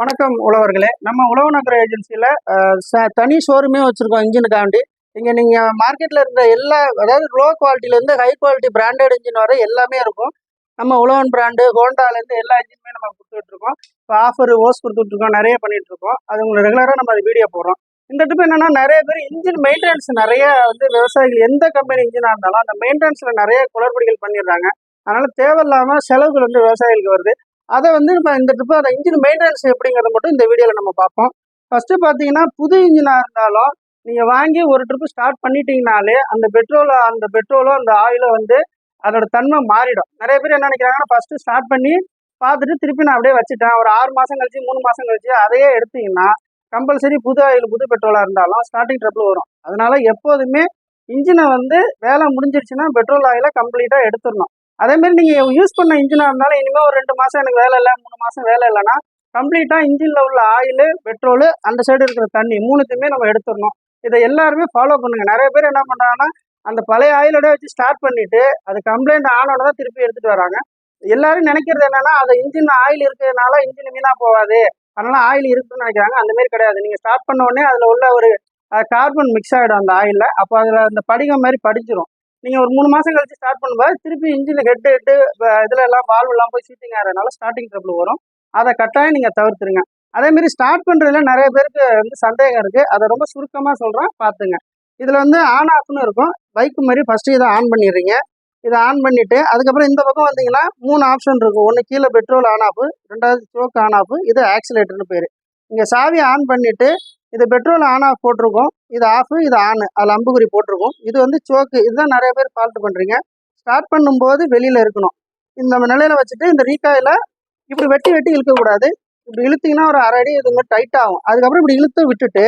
வணக்கம் உழவர்களே. நம்ம உழவு நகர ஏஜென்சியில் தனி ஷோரூமே வச்சுருக்கோம் இன்ஜினுக்காண்டி. இங்கே நீங்கள் மார்க்கெட்டில் இருக்கிற எல்லா அதாவது லோ குவாலிட்டிலேருந்து ஹை குவாலிட்டி பிராண்டட் இன்ஜின் வர எல்லாமே இருக்கும். நம்ம உழவன் பிராண்டு ஹோண்டாலேருந்து எல்லா இன்ஜினுமே நம்ம கொடுத்துட்ருக்கோம் இப்போ ஆஃபர் ஓஸ் கொடுத்துட்ருக்கோம் நிறைய பண்ணிகிட்ருக்கோம் அது உங்களுக்கு ரெகுலராக நம்ம அது வீடியோ போடுறோம். இந்த ட்ரிப் என்னென்னா நிறைய பேர் இன்ஜின் மெயின்டெனன்ஸ் நிறைய வந்து விவசாயிகள் எந்த கம்பெனி இன்ஜினாக இருந்தாலும் அந்த மெயின்டெனன்ஸில் நிறைய குளறுபடிகள் பண்ணிடுறாங்க. அதனால் தேவையில்லாமல் செலவுகள் வந்து விவசாயிகளுக்கு வருது. அதை வந்து நம்ம இந்த ட்ரிப்பு அந்த இன்ஜின் மெயின்டெனன்ஸ் எப்படிங்கிறத மட்டும் இந்த வீடியோவில் நம்ம பார்ப்போம். ஃபர்ஸ்ட் பார்த்தீங்கன்னா புது இன்ஜினாக இருந்தாலும் நீங்கள் வாங்கி ஒரு ட்ரிப்பு ஸ்டார்ட் பண்ணிட்டீங்கனாலே அந்த பெட்ரோலோ அந்த பெட்ரோலோ அந்த ஆயிலோ வந்து அதோட தன்மை மாறிடும். நிறைய பேர் என்ன நினைக்கிறாங்கன்னா ஃபர்ஸ்ட் ஸ்டார்ட் பண்ணி பார்த்துட்டு திருப்பி நான் அப்படியே வச்சுட்டேன். ஒரு ஆறு மாதம் கழிச்சு மூணு மாதம் கழிச்சு அதையே எடுத்தீங்கன்னா கம்பல்சரி புது ஆயில் புது பெட்ரோலாக இருந்தாலும் ஸ்டார்டிங் ட்ரபிள் வரும். அதனால எப்போதுமே இன்ஜினை வந்து வேலை முடிஞ்சிருச்சுன்னா பெட்ரோல் ஆயிலை கம்ப்ளீட்டாக எடுத்துடணும். அதே மாதிரி நீங்கள் யூஸ் பண்ண இன்ஜினாக இருந்தாலும் இனிமேல் ஒரு ரெண்டு மாதம் எனக்கு வேலை இல்லை மூணு மாதம் வேலை இல்லைன்னா கம்ப்ளீட்டாக இன்ஜினில் உள்ள ஆயில் பெட்ரோலு அந்த சைடு இருக்கிற தண்ணி மூணுத்தையுமே நம்ம எடுத்துடணும். இதை எல்லாருமே ஃபாலோ பண்ணுங்க. நிறைய பேர் என்ன பண்ணுறாங்கன்னா அந்த பழைய ஆயிலோட வச்சு ஸ்டார்ட் பண்ணிட்டு அது கம்ப்ளைண்ட் ஆனோட தான் திருப்பி எடுத்துட்டு வராங்க. எல்லாரும் நினைக்கிறது என்னன்னா அது இன்ஜின் ஆயில் இருக்கிறதுனால இன்ஜின் வீணா போகாது. அதனால ஆயில் இருக்குன்னு நினைக்கிறாங்க. அந்த மாதிரி கிடையாது. நீங்கள் ஸ்டார்ட் பண்ண உடனே அதில் உள்ள ஒரு கார்பன் மிக்ஸ் ஆகிடும் அந்த ஆயிலில் அப்போ அதில் அந்த படிகம் மாதிரி படிச்சிடும் நீங்கள் ஒரு மூணு மாதம் கழிச்சு ஸ்டார்ட் பண்ணும்போது திருப்பி இன்ஜின் ஹெட் ஹெட்டு இதில் எல்லாம் வால்வ் எல்லாம் போய் சீட்டிங் ஆகிறதுனால ஸ்டார்டிங் ட்ரபிள் வரும். அதை கட்டாயம் நீங்கள் தவிர்த்துருங்க. அதே மாதிரி ஸ்டார்ட் பண்ணுறதுல நிறைய பேருக்கு வந்து சந்தேகம் இருக்குது அதை ரொம்ப சுருக்கமாக சொல்கிறேன் பார்த்துங்க. இதில் வந்து ஆன் ஆஃப்னு இருக்கும். பைக் மாதிரி ஃபஸ்ட்டு இதை ஆன் பண்ணிடுறீங்க. இதை ஆன் பண்ணிவிட்டு அதுக்கப்புறம் இந்த பக்கம் வந்தீங்கன்னா மூணு ஆப்ஷன் இருக்கும். ஒன்று கீழே பெட்ரோல் ஆன் ஆஃப் ரெண்டாவது ஸ்டோக் ஆன் ஆஃப் இது ஆக்சிலேட்டர்னு பேர். இங்கே சாவி ஆன் பண்ணிவிட்டு இது பெட்ரோல் ஆன் ஆஃப் போட்டிருக்கோம். இது ஆஃபு இது ஆனு அதில் அம்புகுறி போட்டிருக்கும். இது வந்து சோக்கு இதுதான் நிறைய பேர் ஃபால்ட் பண்ணுறீங்க ஸ்டார்ட் பண்ணும்போது வெளியில் இருக்கணும். இந்த நிலையில் வச்சுட்டு இந்த ரீகாயில் இப்படி வெட்டி வெட்டி இழுக்கக்கூடாது இப்படி இழுத்தீங்கன்னா ஒரு அரை அடி இது மாதிரி டைட் ஆகும். அதுக்கப்புறம் இப்படி இழுத்து விட்டுட்டு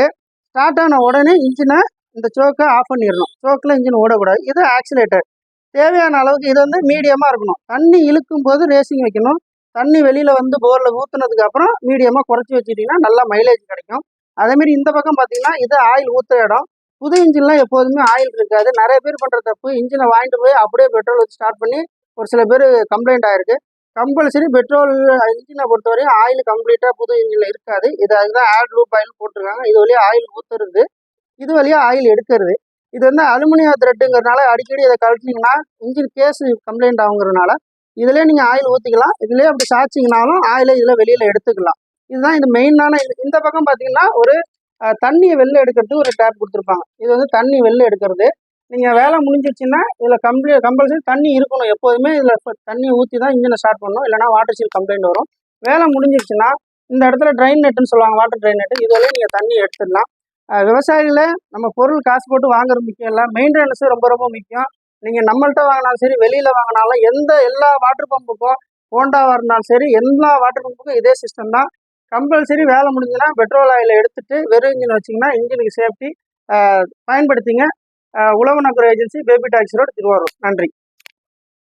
ஸ்டார்ட் ஆன உடனே இன்ஜினை இந்த சோக்கை ஆஃப் பண்ணிடணும். சோக்கில் இன்ஜின் ஓடக்கூடாது. இது ஆக்சிலேட்டர் தேவையான அளவுக்கு இது வந்து மீடியமாக இருக்கணும். தண்ணி இழுக்கும் போது ரேசிங் வைக்கணும். தண்ணி வெளியில் வந்து போரில் ஊற்றுனதுக்கு அப்புறம் மீடியமாக குறைச்சி வச்சுட்டிங்கன்னா நல்லா மைலேஜ் கிடைக்கும். அதேமாரி இந்த பக்கம் பார்த்தீங்கன்னா இது ஆயில் ஊற்றுற இடம். புது இன்ஜின்லாம் எப்போதுமே ஆயில் இருக்காது. நிறைய பேர் பண்ணுற தப்பு இன்ஜினை வாங்கிட்டு போய் அப்படியே பெட்ரோல் வச்சு ஸ்டார்ட் பண்ணி ஒரு சில பேர் கம்ப்ளைண்ட் ஆயிருக்கு. கம்பல்சரி பெட்ரோல் இன்ஜினை பொறுத்தவரையும் ஆயில் கம்ப்ளீட்டாக புது இன்ஜினில் இருக்காது. இது அதுதான் ஆட் லூப் ஆயில் போட்டிருக்காங்க. இது வழியாக ஆயில் ஊற்றுறது இது வழியாக ஆயில் எடுக்கிறது. இது வந்து அலுமினியம் த்ரெட்டுங்கிறதுனால அடிக்கடி இதை கழட்டினீங்கன்னா இன்ஜின் கேஸ் கம்ப்ளைண்ட் ஆகுங்கிறதுனால இதுலேயே நீங்கள் ஆயில் ஊற்றிக்கலாம் இதிலே அப்படி சாய்ச்சிங்கனாலும் ஆயிலை இதில் வெளியில் எடுத்துக்கலாம். இதுதான் இது மெயினான இது. இந்த பக்கம் பார்த்தீங்கன்னா ஒரு தண்ணியை வெளில எடுக்கிறதுக்கு ஒரு டேப் கொடுத்துருப்பாங்க. இது வந்து தண்ணி வெளில எடுக்கிறது. நீங்கள் வேலை முடிஞ்சிருச்சுன்னா இதில் கம்ப்ளீ கம்பல்சரி தண்ணி இருக்கணும் எப்போதுமே. இதில் தண்ணி ஊற்றி தான் இன்ஜினை ஸ்டார்ட் பண்ணணும். இல்லைனா வாட்டர் சீல் கம்ப்ளைண்ட் வரும். வேலை முடிஞ்சிருச்சுன்னா இந்த இடத்துல ட்ரைன் நெட்டுன்னு சொல்லுவாங்க வாட்டர் ட்ரைன் நெட்டு இது நீங்கள் தண்ணி எடுத்துடலாம். விவசாயிகளை நம்ம பொருள் காசு போட்டு வாங்குறது முக்கியம் இல்லை. மெயின்டெனன்ஸு ரொம்ப ரொம்ப முக்கியம். நீங்கள் நம்மள்ட்ட வாங்கினாலும் சரி வெளியில் வாங்கினாலும் எந்த எல்லா வாட்டர் பம்புக்கும் ஹோண்டாவாக இருந்தாலும் சரி எல்லா வாட்டர் பம்புக்கும் இதே சிஸ்டம் தான். கம்பல்சரி வேலை முடிஞ்சுன்னா பெட்ரோல் ஆயில் எடுத்துட்டு வெறும் இன்ஜின் வச்சிங்கன்னா இன்ஜினுக்கு safety பயன்படுத்திங்க. Uzhavu Nagar agency baby taxi road Thiruvarur. நன்றி.